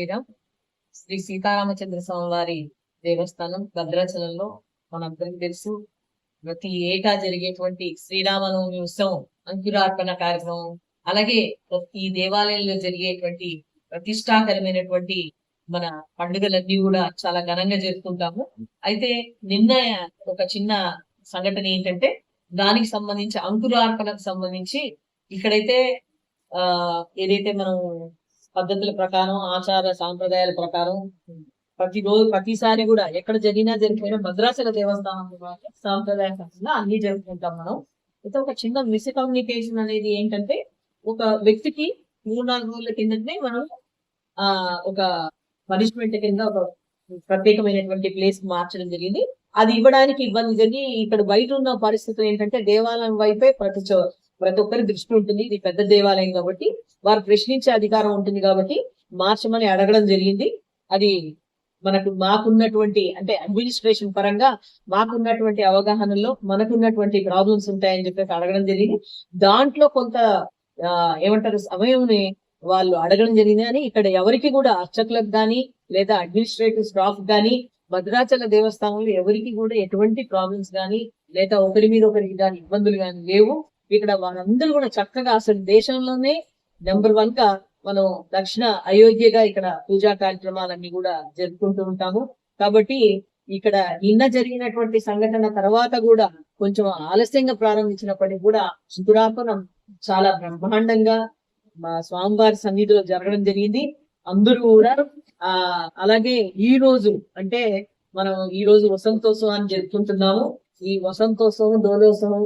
శ్రీరామ్ శ్రీ సీతారామచంద్ర స్వామి వారి దేవస్థానం భద్రాచలంలో మనందరికీ తెలుసు. ప్రతి ఏటా జరిగేటువంటి శ్రీరామనవమి ఉత్సవం అంకురార్పణ కార్యక్రమం అలాగే ఈ దేవాలయంలో జరిగేటువంటి ప్రతిష్టాకరమైనటువంటి మన పండుగలన్నీ కూడా చాలా ఘనంగా జరుపుకుంటాము. అయితే నిన్న ఒక చిన్న సంఘటన ఏంటంటే దానికి సంబంధించి అంకురార్పణకు సంబంధించి ఇక్కడైతే ఆ ఏదైతే మనం పద్ధతుల ప్రకారం ఆచార సాంప్రదాయాల ప్రకారం ప్రతి రోజు ప్రతిసారి కూడా ఎక్కడ జరిగినా జరిగిపోయినా మద్రాసుల దేవస్థానం సాంప్రదాయ కాకుండా అన్ని జరుపుకుంటాం మనం. అయితే ఒక చిన్న మిస్కమ్యూనికేషన్ అనేది ఏంటంటే ఒక వ్యక్తికి మూడు నాలుగు రోజుల కిందనే మనం ఆ ఒక పనిష్మెంట్ కింద ఒక ప్రత్యేకమైనటువంటి ప్లేస్ మార్చడం జరిగింది. అది ఇవ్వడానికి ఇబ్బంది జరిగి ఇక్కడ బయట ఉన్న పరిస్థితులు ఏంటంటే దేవాలయం వైపే ప్రతి ప్రతి ఒక్కరి దృష్టి ఉంటుంది. ఇది పెద్ద దేవాలయం కాబట్టి వారు ప్రశ్నించే అధికారం ఉంటుంది కాబట్టి మార్చమని అడగడం జరిగింది. అది మనకు మాకున్నటువంటి అంటే అడ్మినిస్ట్రేషన్ పరంగా మాకున్నటువంటి అవగాహనలో మనకున్నటువంటి ప్రాబ్లమ్స్ ఉంటాయని చెప్పేసి అడగడం జరిగింది. దాంట్లో కొంత ఏమంటారు సమయంని వాళ్ళు అడగడం జరిగింది. అని ఇక్కడ ఎవరికి కూడా అర్చకులకు కానీ లేదా అడ్మినిస్ట్రేటివ్ స్టాఫ్ కానీ భద్రాచల దేవస్థానంలో ఎవరికి కూడా ఎటువంటి ప్రాబ్లమ్స్ కానీ లేదా ఒకరి మీద ఒకరికి కానీ ఇబ్బందులు కానీ లేవు. ఇక్కడ వాళ్ళందరూ కూడా చక్కగా అసలు దేశంలోనే నెంబర్ వన్గా మనం దక్షిణ అయోధ్యగా ఇక్కడ పూజా కార్యక్రమాలన్నీ కూడా జరుపుకుంటూ ఉంటాము. కాబట్టి ఇక్కడ నిన్న జరిగినటువంటి సంఘటన తర్వాత కూడా కొంచెం ఆలస్యంగా ప్రారంభించినప్పటికీ కూడా శుకురాపనం చాలా బ్రహ్మాండంగా మా స్వామివారి సన్నిధిలో జరగడం జరిగింది. అందరూ కూడా ఆ అలాగే ఈ రోజు అంటే మనం ఈ రోజు వసంతోత్సవాన్ని జరుపుకుంటున్నాము. ఈ వసంతోత్సవం డోలోత్సవం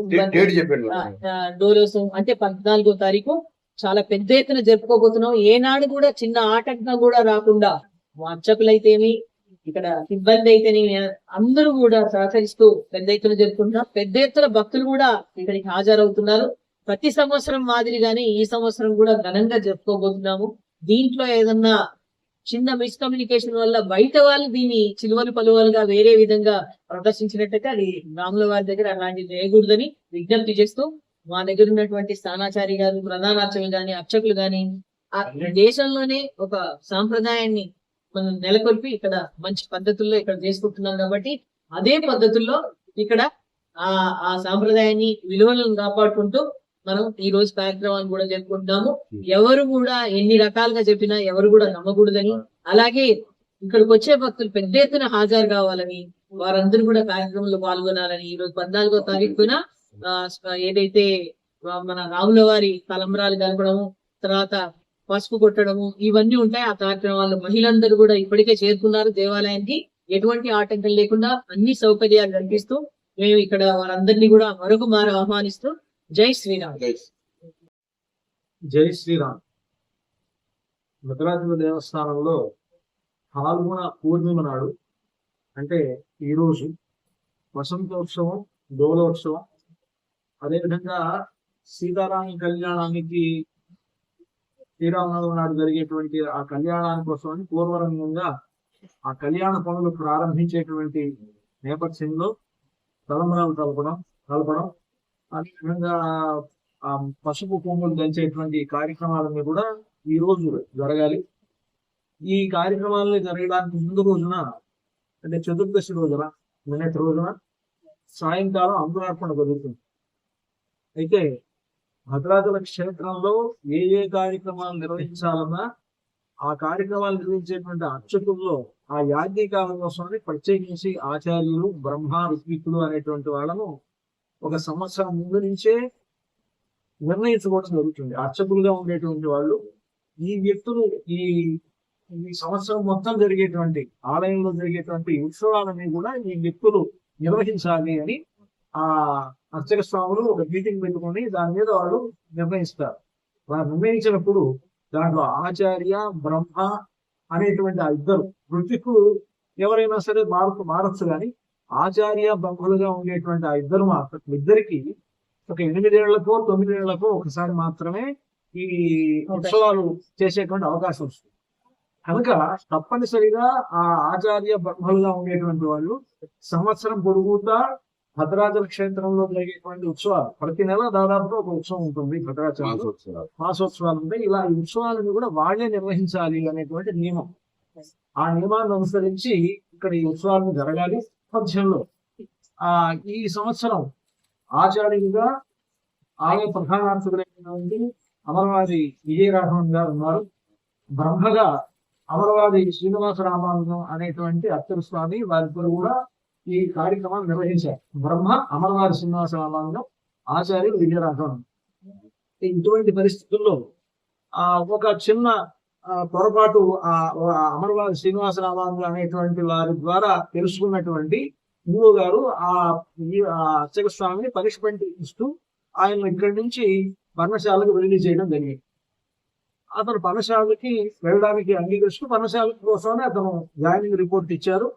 డోలోత్సవం అంటే పద్నాలుగో తారీఖు. చాలా పెద్ద ఎత్తున జరుపుకోబోతున్నాం. ఏనాడు కూడా చిన్న ఆటంకం కూడా రాకుండా అర్చకులైతేమి ఇక్కడ సిబ్బంది అయితేనేమి అందరూ కూడా సహకరిస్తూ పెద్ద ఎత్తున జరుపుకుంటున్నాం. పెద్ద ఎత్తున భక్తులు కూడా ఇక్కడికి హాజరవుతున్నారు. ప్రతి సంవత్సరం మాదిరిగానే ఈ సంవత్సరం కూడా ఘనంగా జరుపుకోబోతున్నాము. దీంట్లో ఏదన్నా చిన్న మిస్కమ్యూనికేషన్ వల్ల బయట వాళ్ళు దీన్ని చిలువలు పలువలుగా వేరే విధంగా ప్రదర్శించినట్టయితే అది రాముల వారి దగ్గర అలాంటిది చేయకూడదని విజ్ఞప్తి చేస్తూ మా దగ్గర ఉన్నటువంటి స్థానాచారి గారు ప్రధానార్చకులు గాని అర్చకులు గాని ఆ దేశంలోనే ఒక సాంప్రదాయాన్ని మనం నెలకొల్పి ఇక్కడ మంచి పద్ధతుల్లో ఇక్కడ చేసుకుంటున్నాం కాబట్టి అదే పద్ధతుల్లో ఇక్కడ ఆ ఆ సాంప్రదాయాన్ని విలువలను కాపాడుకుంటూ మనం ఈ రోజు కార్యక్రమాన్ని కూడా జరుపుకుంటున్నాము ఎవరు కూడా ఎన్ని రకాలుగా చెప్పినా ఎవరు కూడా నమ్మకూడదని అలాగే ఇక్కడికి వచ్చే భక్తులు పెద్ద ఎత్తున హాజరు కావాలని వారందరూ కూడా కార్యక్రమంలో పాల్గొనాలని ఈ రోజు పద్నాలుగో తారీఖున ఏదైతే మన రాముల వారి తలంబరాలు కలపడము తర్వాత పసుపు కొట్టడము ఇవన్నీ ఉంటాయి. ఆ కార్యక్రమాల్లో మహిళలందరూ కూడా ఇప్పటికే చేరుకున్నారు దేవాలయానికి. ఎటువంటి ఆటంకం లేకుండా అన్ని సౌకర్యాలు కల్పిస్తూ మేము ఇక్కడ వారందరినీ కూడా మరొక మారు ఆహ్వానిస్తూ జై శ్రీరామ్. జై శ్రీరామ్. భద్రాచల దేవస్థానంలో పాల్గొన పూర్ణిమ నాడు అంటే ఈరోజు వసంతోత్సవం డోలోత్సవం అదేవిధంగా సీతారామ కళ్యాణానికి శ్రీరామనవమి నాడు జరిగేటువంటి ఆ కళ్యాణాని కోసమని పూర్వరంగంగా ఆ కళ్యాణ పనులు ప్రారంభించేటువంటి నేపథ్యంలో తలంబరాలు కలపడం కలపడం అదేవిధంగా ఆ పసుపు కొమ్ములు దంచేటువంటి కార్యక్రమాలన్నీ కూడా ఈ రోజు జరగాలి. ఈ కార్యక్రమాలని జరగడానికి ముందు రోజున అంటే చతుర్దశి రోజున నిన్నటి రోజున సాయంకాలం అంకురార్పణ జరుగుతుంది. అయితే భద్రాచల క్షేత్రంలో ఏ ఏ కార్యక్రమాలు నిర్వహించాలన్నా ఆ కార్యక్రమాలు నిర్వహించేటువంటి అర్చకుల్లో ఆ యాజ్ఞికాల కోసమని ప్రత్యేకించి ఆచార్యులు బ్రహ్మ ఋత్వికులు అనేటువంటి వాళ్ళను ఒక సంవత్సరం ముందు నుంచే నిర్ణయించుకోవడం జరుగుతుంది. అర్చకులుగా ఉండేటువంటి వాళ్ళు ఈ వ్యక్తులు ఈ ఈ సంవత్సరం మొత్తం జరిగేటువంటి ఆలయంలో జరిగేటువంటి ఉత్సవాలని కూడా ఈ వ్యక్తులు నిర్వహించాలి అని ఆ అర్చక స్వాములు ఒక మీటింగ్ పెట్టుకొని దాని మీద వాళ్ళు నిర్ణయిస్తారు. వారు నిర్ణయించినప్పుడు దాంట్లో ఆచార్య బ్రహ్మ అనేటువంటి ఆ ఇద్దరు వృత్తికు ఎవరైనా సరే మారు మారచ్చు కానీ ఆచార్య బ్రహ్మలుగా ఉండేటువంటి ఆ ఇద్దరు మాత్రం ఇద్దరికి ఒక ఎనిమిదేళ్ళకో తొమ్మిదేళ్ళకో ఒకసారి మాత్రమే ఈ ఉత్సవాలు చేసేటువంటి అవకాశం వస్తుంది. కనుక తప్పనిసరిగా ఆ ఆచార్య బ్రహ్మలుగా ఉండేటువంటి వాళ్ళు సంవత్సరం పొడుగుతా భద్రాచల క్షేత్రంలో జరిగేటువంటి ఉత్సవాలు. ప్రతి నెల దాదాపుగా ఒక ఉత్సవం ఉంటుంది భద్రాచలంలో మాసోత్సవాలు. ఉంటాయి. ఇలా ఈ ఉత్సవాలను కూడా వాళ్ళే నిర్వహించాలి అనేటువంటి నియమం. ఆ నియమాన్ని అనుసరించి ఇక్కడ ఈ ఉత్సవాలను జరగాలి. నేపథ్యంలో ఆ ఈ సంవత్సరం ఆచార్యులుగా ఆలయ ప్రధానార్చకులైనటువంటి అమరవాది విజయరాఘవన్ గారు ఉన్నారు. బ్రహ్మగా అమరవాది శ్రీనివాస రామానుజం అనేటువంటి అత్తరు స్వామి వారిద్దరు కూడా ఈ కార్యక్రమాన్ని నిర్వహించారు. బ్రహ్మ అమరవాది శ్రీనివాస రామానుజం ఆచార్యులు విజయరాఘవన్. ఇటువంటి పరిస్థితుల్లో ఆ ఒక చిన్న పొరపాటు ఆ ఆ శ్రీనివాస రామానుజం అనేటువంటి వారి ద్వారా తెలుసుకున్నటువంటి గురువు గారు ఆ ఈ ఆ అర్చక స్వామిని పనిష్మెంట్ ఇస్తూ ఆయన ఇక్కడి నుంచి పర్ణశాలకు విడుదల చేయడం జరిగింది. అతను పర్ణశాలకి వెళ్ళడానికి అంగీకరిస్తూ పర్ణశాల కోసమే అతను జాయినింగ్ రిపోర్ట్ ఇచ్చారు.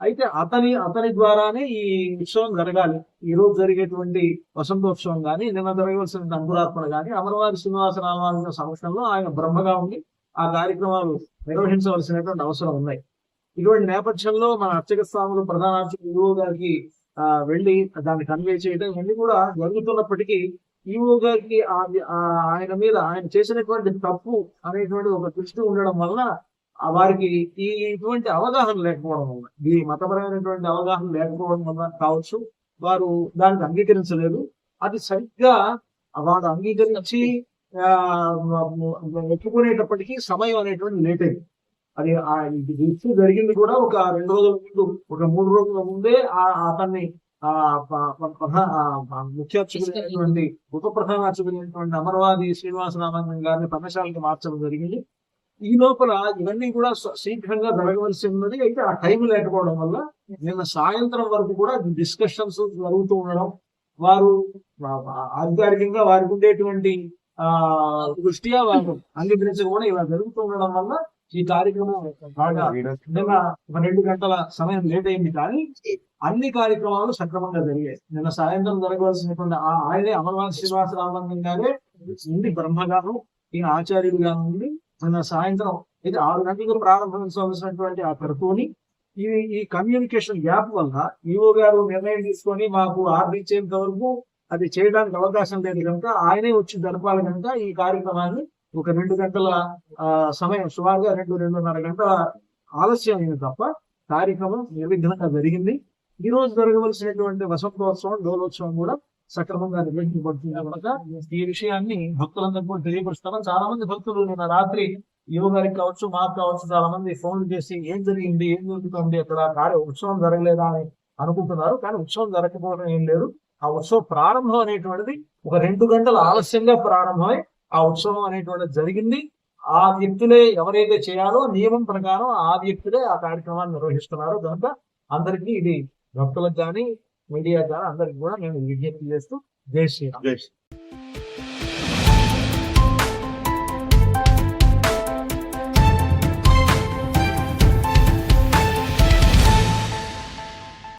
అయితే అతని అతని ద్వారానే ఈ ఉత్సవం జరగాలి. ఈ రోజు జరిగేటువంటి వసంతోత్సవం కానీ నిన్న జరగవలసిన అంకురార్పణ కానీ అమరవారి శ్రీనివాస రామానుజ సంవత్సరంలో ఆయన బ్రహ్మగా ఉండి ఆ కార్యక్రమాలు నిర్వహించవలసినటువంటి అవసరం ఉన్నాయి. ఇటువంటి నేపథ్యంలో మన అర్చక స్వాములు ప్రధాన అర్చక ఈఓ గారికి ఆ, వెళ్ళి దాన్ని కన్వే చేయడం ఇవన్నీ కూడా జరుగుతున్నప్పటికీ ఈఓ గారికి ఆ- ఆయన మీద ఆయన చేసినటువంటి తప్పు అనేటువంటి ఒక దృష్టి ఉండడం వల్ల వారికి ఈ ఇటువంటి అవగాహన లేకపోవడం వల్ల ఈ మతపరమైనటువంటి అవగాహన లేకపోవడం వల్ల కావచ్చు వారు దానికి అంగీకరించలేదు. అది సరిగ్గా వారు అంగీకరించి ఆ, ఒప్పుకునేటప్పటికీ సమయం అనేటువంటి లేట్ అయింది. అది ఆ ఇష్యూ జరిగింది కూడా ఒక రెండు రోజుల ముందు ఒక మూడు రోజుల ముందే ఆ అతన్ని ఆ ముఖ్య అర్చకులైనటువంటి ఉప ప్రధాన అర్చకులైనటువంటి అమరవాది శ్రీనివాసరామన్ గారిని పర్ణశాలకు మార్చడం జరిగింది. ఈ లోపల ఇవన్నీ కూడా శీఘ్రంగా జరగవలసి ఉన్నది అయితే ఆ టైం లేకపోవడం వల్ల నిన్న సాయంత్రం వరకు కూడా డిస్కషన్స్ జరుగుతూ ఉండడం వారు ఆ- అధికారికంగా వారికి ఉండేటువంటి ఆ దృష్ట్యా వారు అంగీకరించకపోవడం ఇలా జరుగుతూ ఉండడం వల్ల ఈ కార్యక్రమం బాగా నిన్న ఒక రెండు గంటల సమయం లేట్ అయింది కానీ అన్ని కార్యక్రమాలు సక్రమంగా జరిగాయి. నిన్న సాయంత్రం జరగవలసినటువంటి ఆ ఆయనే అమర్వాది శ్రీనివాస రామలింగం గారే ఉండి బ్రహ్మగాను ఈయన ఆచార్యులుగా ఉండి నిన్న సాయంత్రం ఇది ఆరు గంటలకు ప్రారంభించవలసినటువంటి ఆ కరుతూని ఈ ఈ కమ్యూనికేషన్ గ్యాప్ వల్ల ఈఓ గారు నిర్ణయం తీసుకొని మాకు ఆర్డర్ ఇచ్చేంత వరకు అది చేయడానికి అవకాశం లేదు కనుక ఆయనే వచ్చి జరపాలి కనుక ఈ కార్యక్రమాన్ని ఒక రెండు గంటల సమయం సుమారుగా రెండు రెండున్నర గంటల ఆలస్యం అయింది తప్ప కార్యక్రమం నిర్విఘ్నంగా జరిగింది. ఈ రోజు జరగవలసినటువంటి వసంతోత్సవం డోలోత్సవం కూడా సక్రమంగా నిర్వహించబడుతుంది కనుక ఈ విషయాన్ని భక్తులందరికీ కూడా తెలియపరుస్తాను చాలా మంది భక్తులు నిన్న రాత్రి యువ గారికి కావచ్చు మాకు కావచ్చు చాలా మంది ఫోన్లు చేసి ఏం జరిగింది ఏం జరుగుతుంది అక్కడ కార్య ఉత్సవం జరగలేదా అని అనుకుంటున్నారు. కానీ ఉత్సవం జరగకపోవడం ఏం లేదు. ఆ ఉత్సవం ప్రారంభం అనేటువంటిది ఒక రెండు గంటల ఆలస్యంగా ప్రారంభమై ఆ ఉత్సవం అనేటువంటిది జరిగింది. ఆ వ్యక్తులే ఎవరైతే చేయాలో నియమం ప్రకారం ఆ వ్యక్తులే ఆ కార్యక్రమాన్ని నిర్వహిస్తున్నారు కనుక అందరికీ ఇది భక్తులకు కానీ మీడియా కానీ అందరికి కూడా మేము విజ్ఞప్తి చేస్తూ జై శ్రీరామ్.